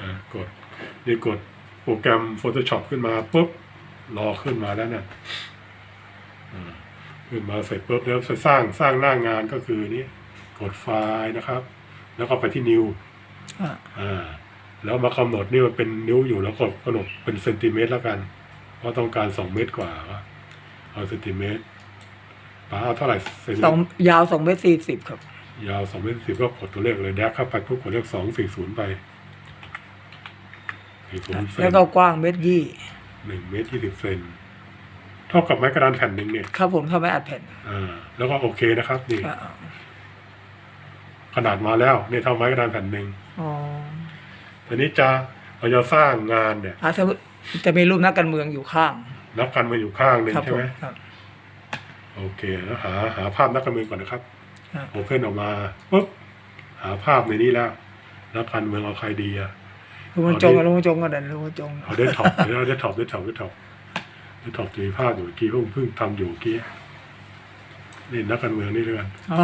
อ่ากดนี่กดโปรแกรม Photoshop ขึ้นมาปุ๊บรอขึ้นมาแล้วนะอ่าขึ้นมาเสร็จปุ๊บแล้วจะสร้างสร้างหน้างานก็คือนี้กดไฟล์นะครับ แล้วก็ไปที่ New อ่าอ่าแล้วมากำหนดนี่มันเป็นนิ้วอยู่แล้วกดกำหนดเป็นเซนติเมตรแล้วกัน เพราะต้องการสองเมตรกว่าเอาเซนติเมตรป้าเอาเท่าไหร่เซนติสองเมตรยาวสองเมตรสี่สิบครับ ยาวสองเมตรสิบก็กดตัวเลขเลยแดกเข้าไปปุ๊บกดเลขสองสี่ศูนย์ไป สี่ศูนย์เซแล้วนก็กว้างเมตรยี่หนึ่งเมตรยี่สิบเซนเท่ากับไม้กระดานแผ่นหนึ่งเนี่ยครับผมถ้าไม่อัดแผ่นอ่าแล้วก็โอเคนะครับนี่อ่าขนาดมาแล้วนี่เท่าไม้กระดานแผ่นหนึ่งอ๋อทีนี้จะเราจะสร้างงานเนี่ยอ่าถ้าจะมีรูปนักการเมืองอยู่ข้างนักการเมืองอยู่ข้างหนึ่งครับใช่ผมไหมครับ โอเคแล้วหาหาภาพนักการเมืองก่อนนะครับอ่าโอเพนออกมาปุ๊บหาภาพในนี้แล้วนักการเมืองเอาใครดีอะ ลุงบรรจงกับลุงบรรจงก็ได้ลุงบรรจงเอาเดสท็อปเอาเดสท็อปเดสท็อปเดสท็อปเดสท็อปจะมีภาพอยู่เมื่อกี้เพิ่งเพิ่งทำอยู่เมื่อกี้นี่นักการเมืองนี่ด้วยกันอ๋อ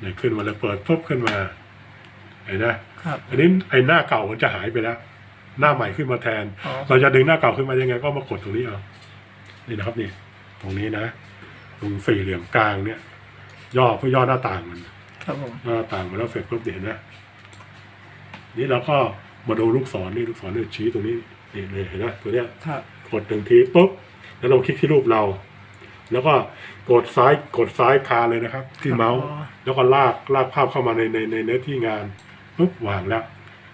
เนี่ยขึ้นมาแล้วเปิดปุ๊บขึ้นมาเห็นนะครับอันนี้ไอ้หน้าเก่ามันจะหายไปแล้ว หน้าใหม่ขึ้นมาแทนอ๋อเราจะดึงหน้าเก่าขึ้นมายังไง ก็มากดตรงนี้เอานี่นะครับนี่ ตรงนี้นะตรงสี่เหลี่ยมกลางเนี่ย ย่อเพื่อย่อหน้าต่างมัน ครับผมหน้าต่างมาแล้วเสร็จปุ๊บเดี๋ยวนะนี่เราก็ มาดูลูกศรนี่ลูกศรเนี่ยชี้ตรงนี้นี่เลยเห็นไหมตัวเนี้ยครับ กดหนึ่งทีปุ๊บแล้วเราคลิกที่รูปเรา แล้วก็กดซ้ายกดซ้ายคาเลยนะครับ ที่เมาส์อ๋อ แล้วก็ลากลากภาพเข้ามาในในในเนื้อที่งานปุ๊บวางแล้ว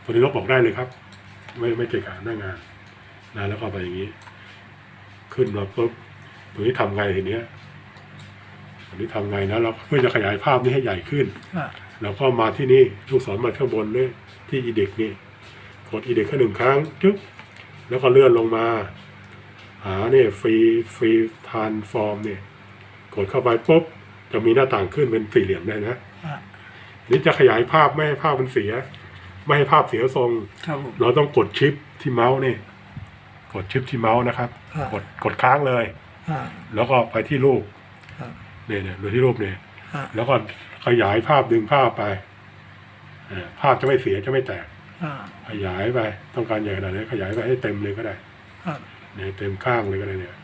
ตัวนี้ลบบอกได้เลยครับ ไม่ไม่เกะกะหน้างานนะแล้วก็ไปอย่างนี้ ขึ้นมาปุ๊บตัวนี้ทำไงทีเนี้ยตัวนี้ทำไงนะเราเพื่อจะขยายภาพนี้ให้ใหญ่ขึ้นอ่าเราก็มาที่นี่ลูกศรมาข้างบนเนี่ยที่อีเด็กนี่ กดอีเด็กแค่หนึ่งครั้งจึ๊บแล้วก็เลื่อนลงมา หาเนี่ยฟรีฟรีทานฟอร์มเนี่ยกดเข้าไปปุ๊บจะมีหน้าต่างขึ้นเป็นสี่เหลี่ยมได้นะอ่านี่จะขยายภาพไม่ให้ภาพมันเสีย ไม่ให้ภาพเสียทรงครับผมเราต้องกดชิปที่เมาส์นี่กดชิปที่เมาส์นะครับครับกดกดค้างเลยอ่าแล้วก็ไปที่รูปครับเนี่ยเนี่ยดูที่รูปเนี่ยอ่าแล้วก็ขยายภาพดึงภาพไปอ่าภาพจะไม่เสียจะไม่แตกอ่า ขยายไป ต้องการใหญ่ขนาดไหนขยายไปให้เต็มเลยก็ได้ครับเนี่ยเต็มข้างเลยก็ได้เนี่ย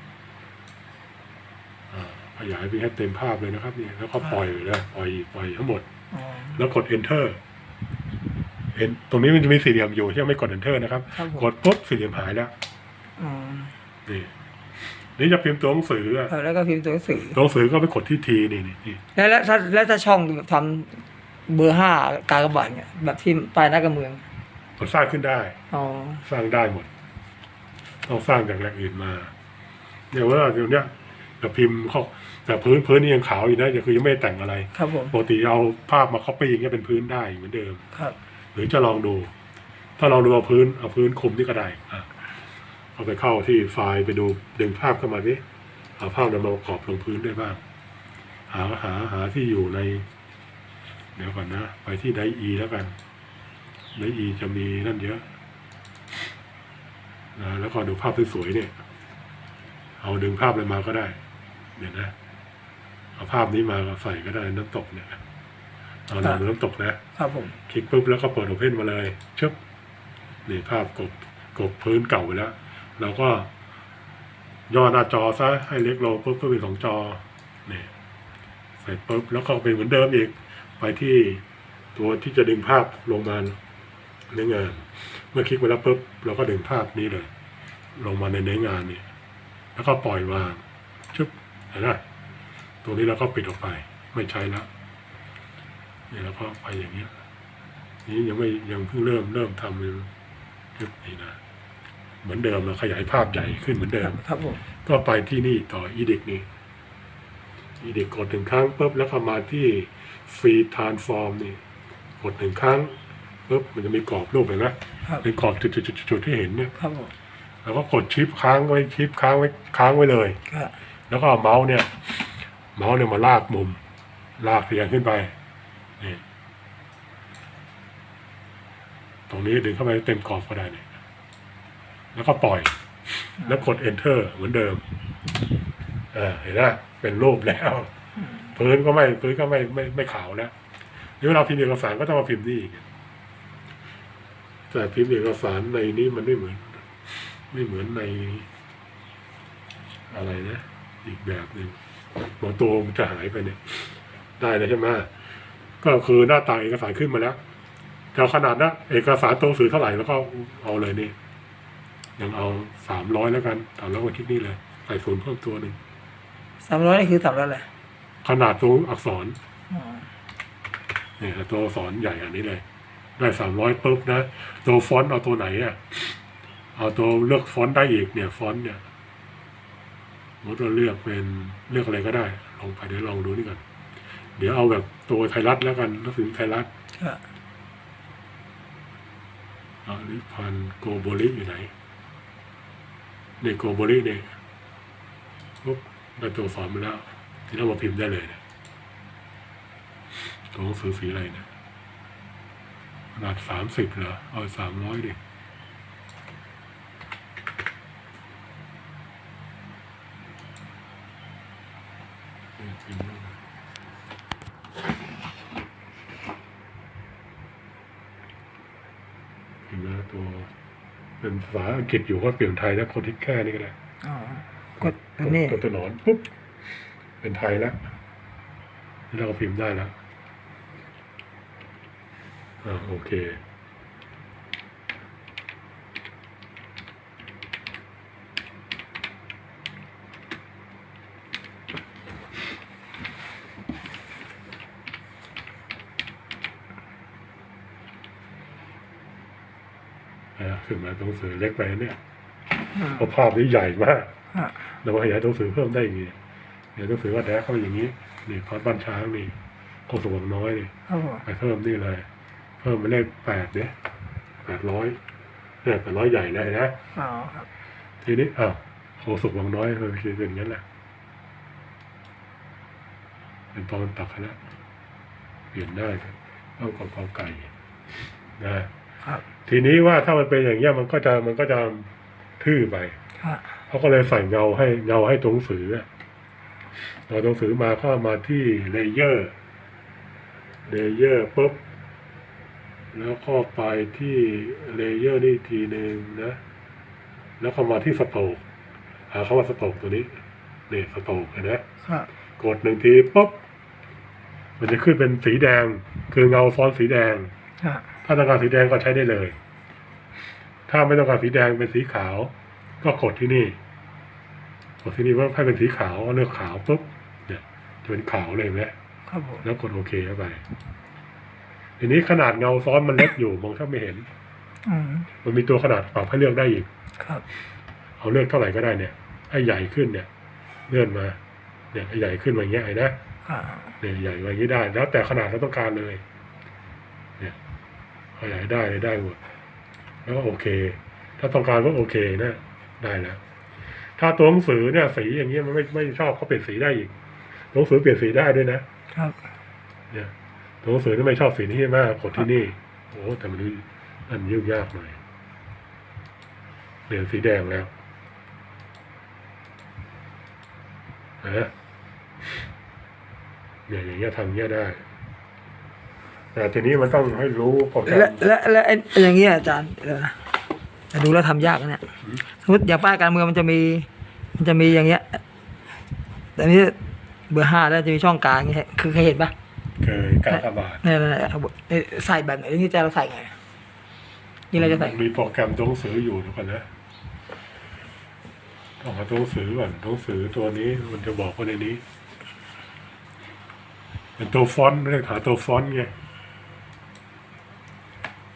อ่าขยายไปให้เต็มภาพเลยนะครับเนี่ยแล้วก็ปล่อยเลยปล่อยปล่อยทั้งหมดอ๋อแล้วกด enter เห็นตรงนี้มันจะมีสี่เหลี่ยมอยู่ที่ยังไม่กด enter นะครับครับผมกดปุ๊บสี่เหลี่ยมหายแล้วอ๋อนี่นี่จะพิมพ์ตัวหนังสืออะครับแล้วก็พิมพ์ตัวหนังสือตัวหนังสือก็ไปกดที่ทีนี่นี่นี่แล้วแล้วถ้าแล้วถ้าช่องทำเบอร์ห้ากากบาทเนี่ยแบบที่ปลายนักการเมือง กดสร้างขึ้นได้อ๋อสร้างได้หมดต้องสร้างจากแหล่งอื่นมาเนี่ยว่าเดี๋ยวเนี้ยแต่พิมพ์เขาแต่พื้นพื้นนี่ยังขาวอยู่นะยังคือยังไม่ได้แต่งอะไรครับผมปกติเอาภาพมา copy อย่างเงี้ยเป็นพื้นได้เหมือนเดิมครับ หรือจะลองดู ถ้าลองดูเอาพื้นเอาพื้นคลุมนี่ก็ได้อะเอาไปเข้าที่ไฟล์ไปดูดึงภาพเข้ามาดิเอาภาพนั้นมาประกอบลงพื้นได้บ้าง หาหาหาที่อยู่ใน เดี๋ยวก่อนนะ ไปที่ไดอีแล้วกัน ไดอีจะมีนั่นเยอะนะแล้วก็ดูภาพสวยๆเนี่ย เอาดึงภาพอะไรมาก็ได้ เดี๋ยวนะ เอาภาพนี้มาใส่ก็ได้น้ำตกเนี่ยเอาหนังน้ำตกนะ ครับผม คลิกปุ๊บแล้วก็เปิดโอเพนมาเลยชึบนี่ภาพกบกบพื้นเก่าไปแล้ว เราก็ย่อหน้าจอซะให้เล็กลงปุ๊บก็เป็นสองจอนี่ใส่ปุ๊บแล้วก็เป็นเหมือนเดิมอีก ไปที่ตัวที่จะดึงภาพลงมา เนื้องาน เมื่อคลิกไปแล้วปุ๊บเราก็ดึงภาพนี้เลย ลงมาในเนื้องานนี่แล้วก็ปล่อยวางชึบเห็นไหมตัวนี้เราก็ปิดออกไป ไม่ใช้แล้วนี่แล้วก็ไปอย่างเงี้ยนี่ยังไม่ยังเพิ่งเริ่มเริ่มทำเลยยึบนี่นะเหมือนเดิมเราขยายภาพใหญ่ขึ้นเหมือนเดิมครับผมก็ไปที่นี่ต่ออีเด็กนี่อีเด็กกดหนึ่งครั้งปุ๊บแล้วก็มาที่ฟรีทานฟอร์มนี่กดหนึ่งครั้ง ปุ๊บมันจะมีกรอบรูปเห็นไหมครับเป็นกรอบจุดๆๆๆที่เห็นเนี่ยครับผมแล้วก็กดชิปค้างไว้ชิปค้างไว้ค้างไว้เลยครับแล้วก็เอาเมาส์เนี่ย เมาส์เนี่ยมาลากมุม ลากเรียงขึ้นไปนี่ตรงนี้ดึงเข้าไปเต็มกรอบก็ได้เนี่ยแล้วก็ปล่อย แล้วกด enter เหมือนเดิมเออเห็นไหมเป็นรูปแล้ว พื้นก็ไม่พื้นก็ไม่ไม่ไม่ขาวแล้วนี่เวลาพิมพ์เอกสารก็ต้องมาพิมพ์นี่อีกจะ แต่พิมพ์เอกสารในนี้มันไม่เหมือน ไม่เหมือนใน อะไรนะ อีกแบบหนึ่งบางตัวมันจะหายไปเนี่ย ได้เลยใช่ไหมก็คือหน้าตาเอกสารขึ้นมาแล้วแต่ขนาดนะเอกสารตัวหนังสือเท่าไหร่แล้วก็เอาเลยนี่ยังเอาสามร้อยแล้วกันสามร้อยกว่าคิดนี่เลยใส่ศูนย์เพิ่มตัวหนึ่งสามร้อยนี่คือสามร้อยอะไรขนาดตัวอักษรอ๋อเนี่ยตัวอักษรใหญ่อันนี้เลย ได้สามร้อยปุ๊บนะตัวฟอนต์เอาตัวไหนอะเอาตัวเลือกฟอนต์ได้อีกเนี่ยฟอนต์เนี่ยสมมติเราเลือกเป็นเลือกอะไรก็ได้ ลองไปเดี๋ยวลองดูนี่ก่อน เดี๋ยวเอาแบบตัวไทยรัฐแล้วกันหนักสือไทยรัฐครับอาลิพันธ์โกโบริอยู่ไหนเนี่ยโกโบริเนี่ยปุ๊บได้ตัวสอนมาแล้ว ที่เรามาพิมพ์ได้เลยเนี่ยตัวหนังสือสีอะไรเนี่ย ขนาดสามสิบเหรอ เอาสามร้อยดิเนี่ยพิมพ์แล้วนะพิมพ์แล้วตัวเป็นภาษาอังกฤษอยู่ก็เปลี่ยนไทยแล้วคนที่แค่นี้ก็ได้อ๋อกดอันนี้ กดตัวหนอนปุ๊บ เป็นไทยแล้วนี่เราก็พิมพ์ได้แล้ว อ่าโอเคนะขึ้นมาตัวหนังสือเล็กไปนะเนี่ยอ่าเพราะภาพนี้ใหญ่มากอ่าเรามาขยายตัวหนังสือเพิ่มได้อย่างนี้เดี๋ยวตัวหนังสือว่าแดกเข้าไปอย่างนี้นี่คอร์สบ้านช้างนี่โคงสวงน้อยนี่ครับผมไปเพิ่มนี่เลย เพิ่มเป็นเลขแปดเนี่ยแปดร้อยเนี่ยแปดร้อยใหญ่เลยนะอ๋อครับ ทีนี้อ้าวโคงสุกวังน้อยมันคือเป็นอย่างนั้นแหละเป็นตอนตักแล้วเปลี่ยนได้ครับเอากับกอไก่นะครับ ทีนี้ว่าถ้ามันเป็นอย่างเงี้ยมันก็จะมันก็จะทื่อไปครับเขาก็เลยใส่เงาให้เงาให้ตัวหนังสืออะเอาตัวหนังสือมาเข้ามาที่เลเยอร์เลเยอร์ปุ๊บ แล้วก็ไปที่เลเยอร์นี่อีกทีหนึ่งนะ แล้วเข้ามาที่สโตกหาคำว่าสโตกตัวนี้นี่สโตกเห็นไหมครับกดหนึ่งทีปุ๊บมันจะขึ้นเป็นสีแดง คือเงาซ้อนสีแดงครับถ้าต้องการสีแดงก็ใช้ได้เลย ถ้าไม่ต้องการสีแดงเป็นสีขาว ก็กดที่นี่ กดที่นี่ว่าให้เป็นสีขาวเลือกขาวปุ๊บเนี่ยจะเป็นขาวเลยเห็นไหมครับผมแล้วกดโอเคเข้าไป ทีนี้ขนาดเงาซ้อนมันเล็กอยู่มองแทบไม่เห็นอืมมันมีตัวขนาดปรับให้เลือกได้อีกครับ เอาเลือกเท่าไหร่ก็ได้เนี่ยให้ใหญ่ขึ้นเนี่ยเลื่อนมา เนี่ยให้ใหญ่ขึ้นมาอย่างเงี้ยเห็นนะอ่าเนี่ยใหญ่มาอย่างนี้ได้ แล้ว แต่ขนาดเราต้องการเลย เนี่ยขยายได้เลยได้หมดแล้วก็โอเค ถ้าต้องการก็โอเคนะได้แล้วถ้าตัวหนังสือเนี่ยสีอย่างเงี้ยมันไม่ไม่ชอบเขาเปลี่ยนสีได้อีกตัวหนังสือเปลี่ยนสีได้ด้วยนะครับ เนี่ย ตัวหนังสือที่ไม่ชอบสีนี้มากกดที่นี่ โอ้แต่มันอันยุ่งยากหน่อยเปลี่ยนสีแดงแล้วนะเนี่ยอย่างเงี้ยทำเงี้ยได้ แต่ทีนี้มันต้องให้รู้โปรแกรและมและและไอ้อย่างเงี้ยอาจารย์เดี๋ยวนะแต่ดูแล้วทำยากนะเนี่ยสมมติอย่างป้ายการเมืองมันจะมี มันจะมีอย่างเงี้ยแต่นี่เบอร์ห้าแล้วจะมีช่องกลางอย่างเงี้ยคือเคยเห็นปะเคยการระบาดเนี่ยเนี่ยเนี่ยเนี่ยใส่แบบไหนที่จะเราใส่ไงนี่เราจะใส่มีโปรแกรมตัวหนังสืออยู่ทุกคนนะต้องหาตัวหนังสือก่อนตัวหนังสือตัวนี้มันจะบอกว่าในนี้เป็นตัวฟอนต์เรียกหาตัวฟอนต์ไง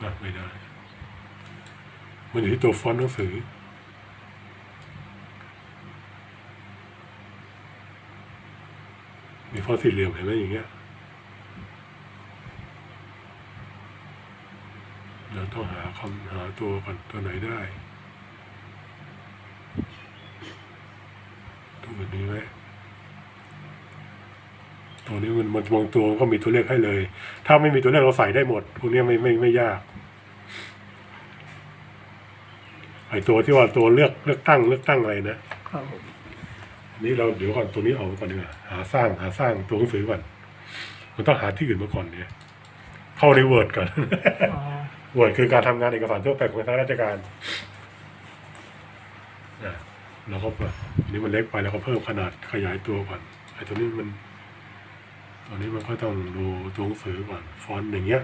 อะไม่ได้ มันอยู่ที่ตัวฟอนต์หนังสือมีฟอนต์สี่เหลี่ยมเห็นไหมอย่างเงี้ย เรา ต้องหาคำหาตัวก่อนตัวไหนได้ตัวแบบนี้ไหมตัวนี้มันมันบางตัวก็มีตัวเลขให้เลย ถ้าไม่มีตัวเลขเราใส่ได้หมดพวกเนี้ยไม่ไม่ไม่ยากไอตัวที่ว่าตัวเลือกเลือกตั้งเลือกตั้งอะไรนะครับผมอันนี้เราเดี๋ยวก่อนตัวนี้เอาไว้ก่อนดีกว่าหาสร้างหาสร้างตัวหนังสือก่อนมันต้องหาที่อื่นมาก่อนเนี่ยเข้าในเวิร์ดก่อน อ๋อวดคือการทำงานเอกสารทั่วไปของทางราชการนะเราก็เปิดอันนี้มันเล็กไปแล้วก็เพิ่มขนาดขยายตัวก่อนไอ้ตัวนี้มันตัวนี้มันก็ต้องดูตัวหนังสือก่อนฟอนต์อย่างเงี้ย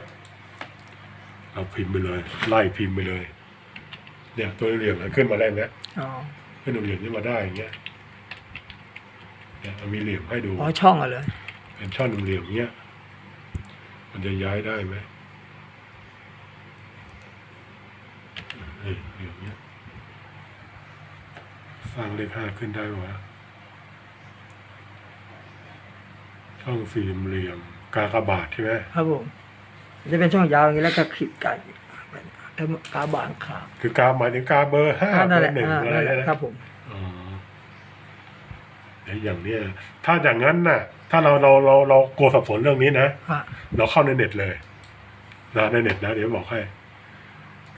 เราพิมพ์ไปเลย ไล่พิมพ์ไปเลยเนี่ยตัวเหลี่ยมมันขึ้นมาแล้วเนี่ยอ๋อขึ้นเหลี่ยมขึ้นมาได้อย่างเงี้ยเนี่ยมันมีเหลี่ยมให้ดูอ๋อช่องอะเลยเป็นช่องเหลี่ยมๆเงี้ยมันจะย้ายได้ไหมเฮ้ยเหลี่ยมเงี้ย สร้างเลขห้าขึ้นได้วะช่องสี่เหลี่ยม กากบาทใช่ไหมครับผมมันจะเป็นช่องยาวอย่างนี้แล้วก็ขีดกาแล้วกาบางขาคือกาหมายถึงกาเบอร์ห้าอ่าเบนั่นอแหละร์หนึ่งอ่าอะไรนั่นแหละนะครับผมอ๋อไอ้อย่างเนี้ยถ้าอย่างนั้นน่ะ ถ้าเราเราเราเรากลัวสับสนเรื่องนี้นะฮะเราเข้าในเน็ตเลยนะในเน็ตนะเดี๋ยวบอกให้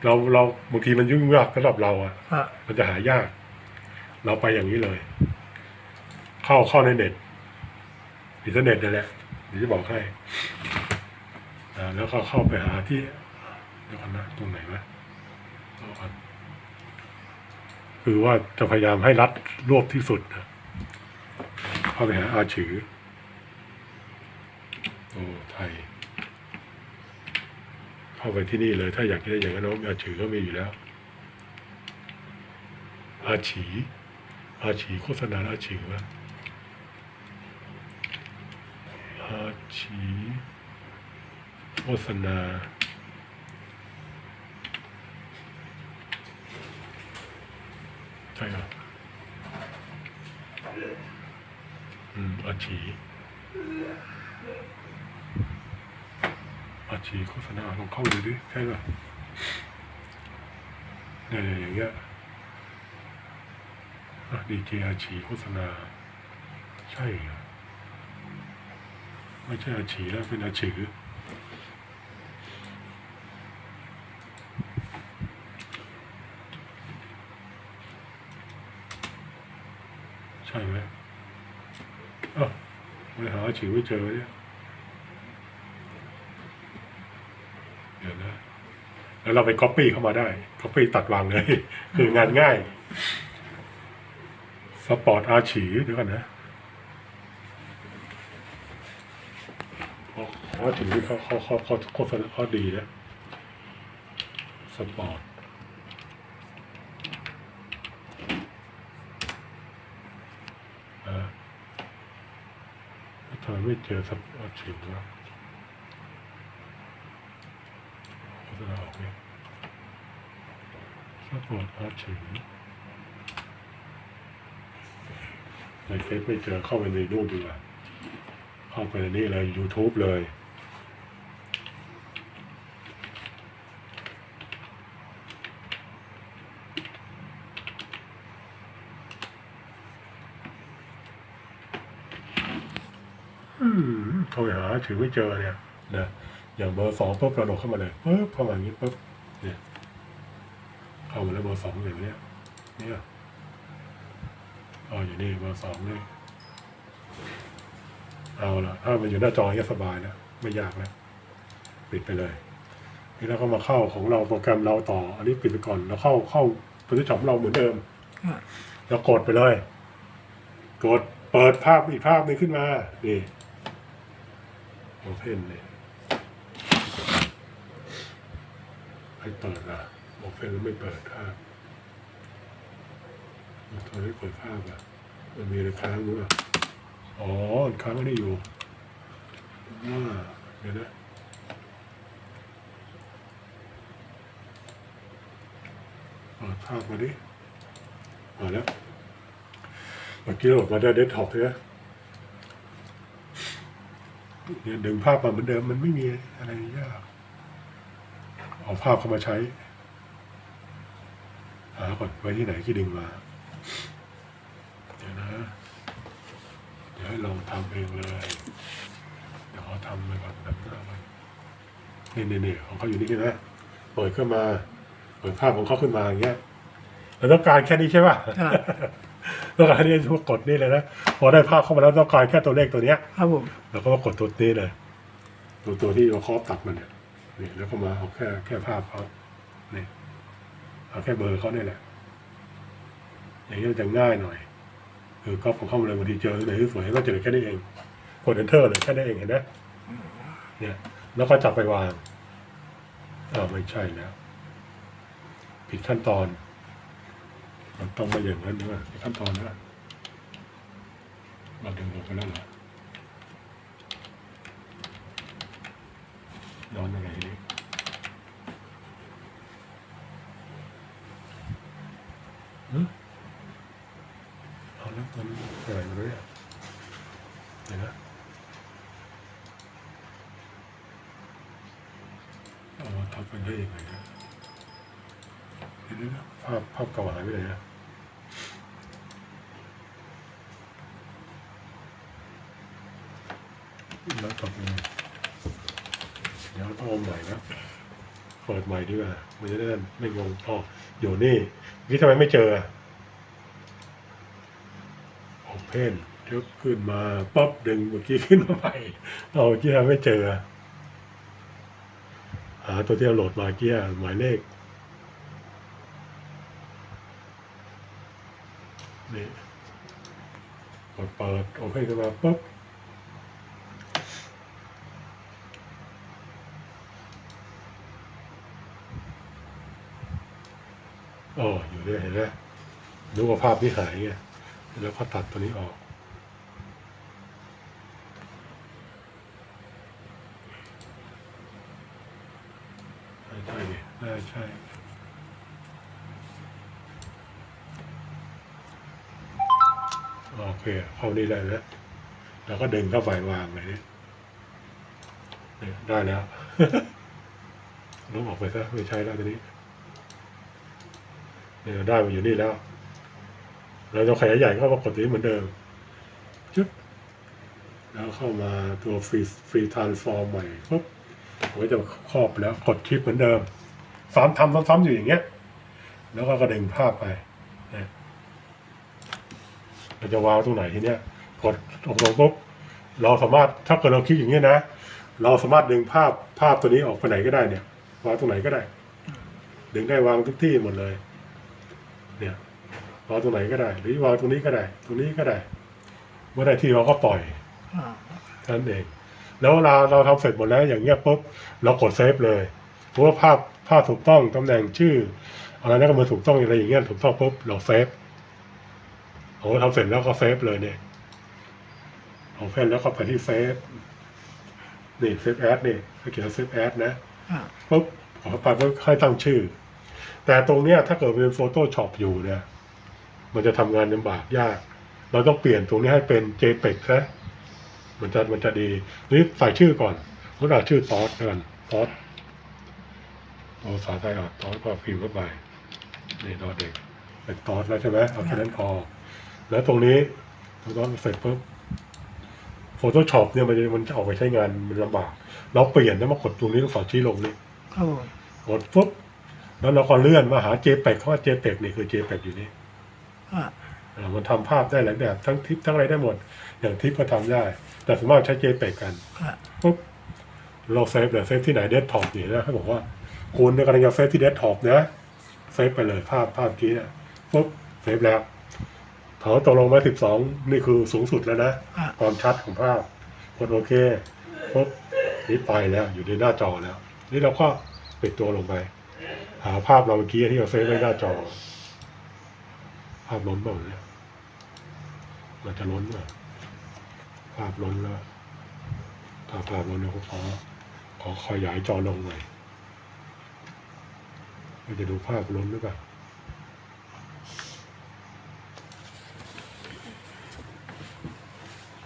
เราเราบางทีมันยุ่งยากสำหรับเราอะฮะมันจะหายาก เราไปอย่างนี้เลย เข้าเข้าในเน็ตอินเทอร์เน็ตนี่แหละเดี๋ยวจะบอกให้อ่าแล้วก็เข้าไปหาที่เดี๋ยวก่อนนะตรงไหนวะเอาก่อนคือว่าจะพยายามให้รัดรวบที่สุดนะเข้าไปหาอาชือโอ้ไทย เข้าไปที่นี่เลย ถ้าอยากได้อย่างนั้นน้องอาชือก็มีอยู่แล้ว อาฉี อาฉีโฆษณาอาฉีวะอาฉีโฆษณาใช่เหรออืมอาฉีอาฉีโฆษณาลองเข้าดูดิใช่ป่ะเนี่ยอย่างเงี้ย ดีเจอาชีโฆษณา ใช่ไม่ใช่อาชีแล้วเป็นอาชีใช่ไหมอะไม่หาอาชีไม่เจอเนี่ยเดี๋ยวนะ แล้วเราไปก๊อปปี้เข้ามาได้ก๊อปปี้ตัดวางเลย คืองานง่าย สปอร์ตอาฉีเดี๋ยวก่อนนะอาฉีเขาเขาเขาเขาโฆษณาเขาดีนะสปอร์ตทำไมไม่เจอสปอร์ตอาฉีวะโฆษณาออกเนี่ยสปอร์ตอาฉี ในเฟซไม่เจอเข้าไปในรูปดีกว่าเข้าไปในนี่เลย YouTube เลย อืมโทรหาถือไม่เจอเนี่ยนะอย่างเบอร์สองปุ๊บเราโดดเข้ามาเลยปุ๊บเข้ามาอย่างนี้ปุ๊บเนี่ยเข้ามาแล้วเบอร์สองอย่างเนี้ยเนี่ย อ๋อยู่นี่เบอร์สองนี่เอาละถ้ามันอยู่หน้าจอก็สบายแล้วไม่ยากแล้วปิดไปเลยนี่เราก็มาเข้าของเราโปรแกรมเราต่อ อันนี้ปิดไปก่อน แล้วเข้าเข้าตัวที่จอบเราเหมือนเดิมแล้วกดไปเลย กดเปิดภาพอีกภาพหนึงขึ้นมานี่โอเพนเนี่ยให้เปิดละโอเพนแล้วไม่เปิดภาพมันทำให้เปิดภาพอะ มันมีอะไรค้างหรือเปล่าอ๋อค้างไม่ได้อยู่ว่าเดี๋ยวนะเปิดภาพมาดิมาแล้วเมื่อกี้เราบอกมาได้เดสก์ท็อปใช่ไหมเนี่ยดึงภาพมาเหมือนเดิมมันไม่มีอะไรยาก เอาภาพเข้ามาใช้หาก่อนไว้ที่ไหนที่ดึงมา เดี๋ยวนะ เดี๋ยว ให้ลองทำเองเลย เดี๋ยวขอทำไปก่อนแบบหน้าไปนี่นี่นี่ของเขาอยู่นี่ใช่ไหมเปิดขึ้นมาเปิดภาพของเขาขึ้นมาอย่างเงี้ยเราต้องการแค่นี้ใช่ป่ะฮะต้องการแค่นี้ทุกกดนี่เลยนะพอได้ภาพเข้ามาแล้วต้องการแค่ตัวเลขตัวเนี้ยครับผมเราก็มากดตัวนี้เลยตัวตัวที่เราครอบตัดมันเนี่ยนี่แล้วก็มาเอาแค่แค่ภาพเขานี่เอาแค่เบอร์เขาเนี่ยแหละอย่างนี้มันจะง่ายหน่อย คือก๊อปของเข้ามาเลยบางทีเจอไหนที่สวยก็เจอแค่นี้เองกด enter เลยแค่นี้เองเห็นไหมเนี่ย แล้วก็จับไปวางอ้าวไม่ใช่แล้ว ผิดขั้นตอน มันต้องมาอย่างนั้นด้วยขั้นตอนนะเราดึงลงไปแล้วเหรอย้อนยังไงนี่ฮึเอา แล้วตอนนี้อะไรมาเนี่ยเดี๋ยวนะเอามาทับกันได้ยังไงนะเดี๋ยวนะภาพภาพเก่าหายไปไหนนะแล้วทำยังไงเดี๋ยวต้องเอาใหม่นะเปิดใหม่ดีกว่ามันจะได้ไม่งงอ๋ออยู่นี่นี่ทำไมไม่เจอโอ เพ่นยกขึ้นมาปั๊บดึงเมื่อกี้ขึ้นมาใหม่เอาเกี้ทำไม่เจอ หาตัวที่เราโหลดมาเกียร์หมายเลขนี่กดเปิดโอเคขึ้นมาปุ๊บอ๋ออยู่ด้วยเห็นไหมดูว่าภาพที่หายไง แล้วก็ตัดตัวนี้ออก ใช่ใช่น่ใช่โอเคเข้านี่ได้แล้วแล้วก็ดึงเข้าไปวางเลยนี่เนี่ยได้แล้วต้องออกไปซะไม่ใช่แล้วทีนี้เนี่ยได้มาอยู่นี่แล้ว เราจะขยายใหญ่ก็มากดนี้เหมือนเดิมจุ๊บแล้วเข้ามาตัวฟรีฟรีทานส์ฟอร์มใหม่ปุ๊บผมก็จะครอบแล้วกดคลิปเหมือนเดิมซ้ำทำซ้ำๆอยู่อย่างเงี้ย แล้วก็กระเดึงภาพไปเนี่ยเราจะวางตรงไหนทีเนี้ยกดตรงๆปุ๊บเราสามารถถ้าเกิดเราคลิกอย่างเงี้ยนะเราสามารถดึงภาพภาพตัวนี้ออกไปไหนก็ได้เนี่ยวางตรงไหนก็ได้ ดึงได้วางทุกที่หมดเลย วางตรงไหนก็ได้ หรือวางตรงนี้ก็ได้ ตรงนี้ก็ได้เมื่อได้ที่เราก็ปล่อยอ่าเท่านั้นเอง แล้วเวลาเราทำเสร็จหมดแล้วอย่างเงี้ยปุ๊บเรากดเซฟเลยเพราะว่าภาพภาพถูกต้องตำแหน่งชื่ออะไรนั่นก็มันถูกต้องอะไรอย่างเงี้ยถูกต้องปุ๊บเราเซฟโอ้ทำเสร็จแล้วก็เซฟเลยเนี่ยเอาเฟนแล้วก็ไปที่เซฟนี่เซฟแอดนี่เขาเขียนเซฟแอดนะอ่าปุ๊บขอไปปุ๊บให้ตั้งชื่อ แต่ตรงเนี้ยถ้าเกิดเป็นโฟโต้ช็อปอยู่เนี่ย มันจะทำงานลำบากยาก เราต้องเปลี่ยนตรงนี้ให้เป็น JPEG ซะมันจะมันจะดีนี่ใส่ชื่อก่อนเมื่อเราชื่อตอสกันตอสเอาภาษาไทยอะตอสก็พิมพ์เข้าไปนี่ตอสเด็กเป็นตอสแล้วใช่ไหมเอาแค่นั้นพอแล้วตรงนี้ตรงนั้นเสร็จปุ๊บ Photoshop เนี่ยมันจะมันจะออกไปใช้งานมันลำบาก เราเปลี่ยนแล้วมากดตรงนี้ต้องสอดชี้ลงนี่ครับผมกดปุ๊บแล้วเราก็เลื่อนมาหา JPEG เขาว่า JPEG นี่คือ JPEG อยู่นี่อ่าอ่า มันทำภาพได้หลายแบบ ทั้งทิปทั้งอะไรได้หมด อย่างทิปก็ทำได้ แต่ส่วนมากใช้ JPEG กันอ่าปุ๊บเราเซฟเลยเซฟที่ไหนเดสก์ท็อปนี่นะเขาบอกว่า คุณเนี่ยกำลังจะเซฟที่เดสก์ท็อปนะเซฟไปเลยภาพภาพกี้เนี่ยปุ๊บเซฟแล้วเขาตกลงมาสิบสองนี่คือสูงสุดแล้วนะอ่าความชัดของภาพกดโอเคปุ๊บนี่ไปแล้ว อยู่ในหน้าจอแล้ว นี่เราก็ปิดตัวลงไป หาภาพเราเมื่อกี้ที่เราเซฟไว้หน้าจอ ภาพล้นเปล่าเนี่ยมันจะล้นอะภาพล้นแล้วถ้าภาพล้นเนี่ยขอขอขยายจอลงหน่อยมันจะดูภาพล้นหรือเปล่า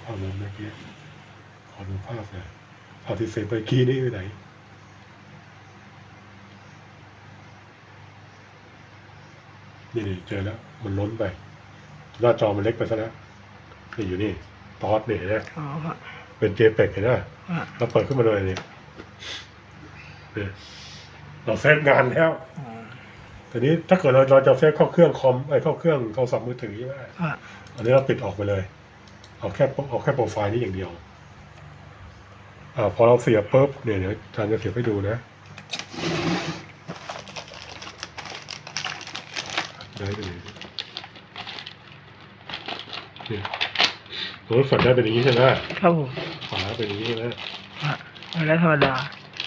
ภาพล้นเมื่อกี้ขอดูภาพหน่อยภาพที่เซฟไปเมื่อกี้นี่อยู่ไหน นี่นี่เจอแล้ว มันล้นไปหน้าจอมันเล็กไปซะแล้วนี่อยู่นี่ตอสนี่เห็นไหมอ๋อครับเป็น JPEG เห็นไหมอ่าเราเปิดขึ้นมาเลยเนี่ยเนี่ยเราเซฟงานแล้วอ๋อทีนี้ถ้าเกิดเราเราจะเซฟเข้าเครื่องคอมไอ้เข้าเครื่องโทรศัพท์มือถือใช่ไหมอ่าอันนี้เราปิดออกไปเลย เอาแค่เอาแค่โปรไฟล์นี้อย่างเดียว อ่าพอเราเสียบปุ๊บเนี่ยเดี๋ยวอาจารย์จะเสียบให้ดูนะ ได้ไปเลยเนี่ยสมมติฝันได้เป็นอย่างนี้ใช่ไหมครับผมขวาเป็นอย่างนี้ใช่ไหมอะแล้วธรรมดา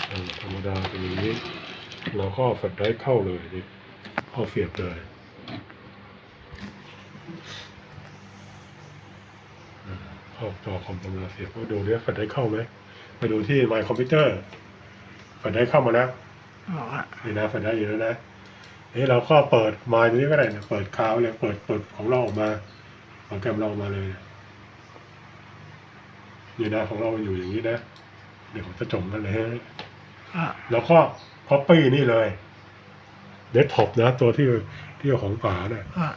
เออธรรมดาเป็นอย่างนี้ เราก็ฝันได้เข้าเลยนี่เข้าเสียบเลยอ่าเข้าจอคอมธรรมดาเสียบก็ดูเนี่ยฝันได้เข้าไหมไปดูที่ My Computer ฝันได้เข้ามาแล้วอ๋อฮะนี่นะฝันได้อยู่แล้วนะ นี่เราก็เปิดไมล์ตัวนี้ก็ได้นะเปิดคาวเลยเปิดเปิดของเราออกมาของแกรมเราออกมาเลยนี่นะของเราอยู่อย่างนี้นะเดี๋ยวผมจะจมกันเลยฮะอะแล้วก็ copy นี่เลยเดสก์ท็อปนะ ตัวที่ที่ของป๋าเนี่ยอะ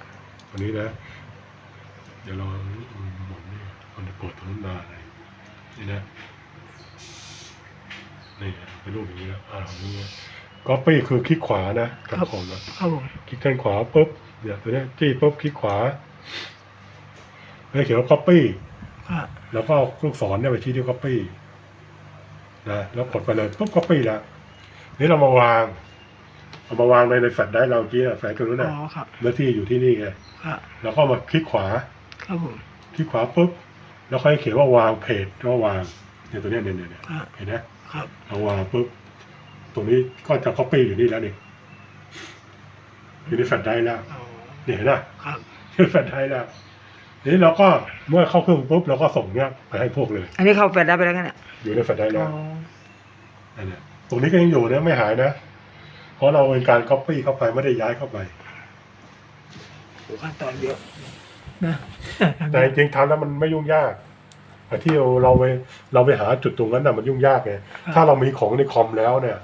ตัวนี้นะ เดี๋ยวลองอืมหมุนนี่มันจะกดตรงนั้นมาเลยนี่นะนี่เป็นรูปอย่างนี้นะอ่าอย่างนี้ นะ copy คือคลิกขวานะกับคอมนะครับผมคลิกด้านขวาปุ๊บเนี่ยตัวเนี้ยจี้ปุ๊บคลิกขวาแล้วเขียนว่า copy อะแล้วก็เอาลูกศรเนี่ยไปชี้ที่ copy นะแล้วกดไปเลยปุ๊บ copy แล้วนี่เรามาวางเอามาวางในในแฟลชได้เราเมื่อกี้อะแฟลชตัวนู้นอ๋น่ะอครับเนื้อที่อยู่ที่นี่ไงอะแล้วก็มาคลิกขวา ครับผมคลิกขวาปุ๊บแล้วค่อยเขียนว่าวางเพจก็วางเนี่ยตัวเนี้ยเนี่ยเนี่ยเนี่ยอะเห็นไหมครับ เราวางปุ๊บ ตรงนี้ก็จะ copy อยู่นี่แล้วนี่อยู่ในแฟลชได้แล้วอ๋อเนี่ยเห็นไหมครับขึ้นแฟลชไดรฟ์แล้วทีนี้เราก็เมื่อเข้าเครื่องปุ๊บเราก็ส่งเนี้ยไปให้พวกเลย อันนี้เข้าแฟลชได้ไปแล้วกันเนี่ยอยู่ในแฟลชไดรฟ์อ๋แล้อวนั่นแหละตรงนี้ก็ยังอยู่นะไม่หายนะ เพราะเราเป็นการก๊อปปี้เข้าไปไม่ได้ย้ายเข้าไปขั้นตอนเยอะนะแต่จริงๆทำแล้วมันไม่ยุ่งยากแต่ที่เราไปเราไปหาจุดตรงนั้นน่ะมันยุ่งยากไงถ้าเรามีของในคอมแล้วเนี่ย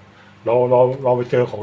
เราเราเราไปเจอของ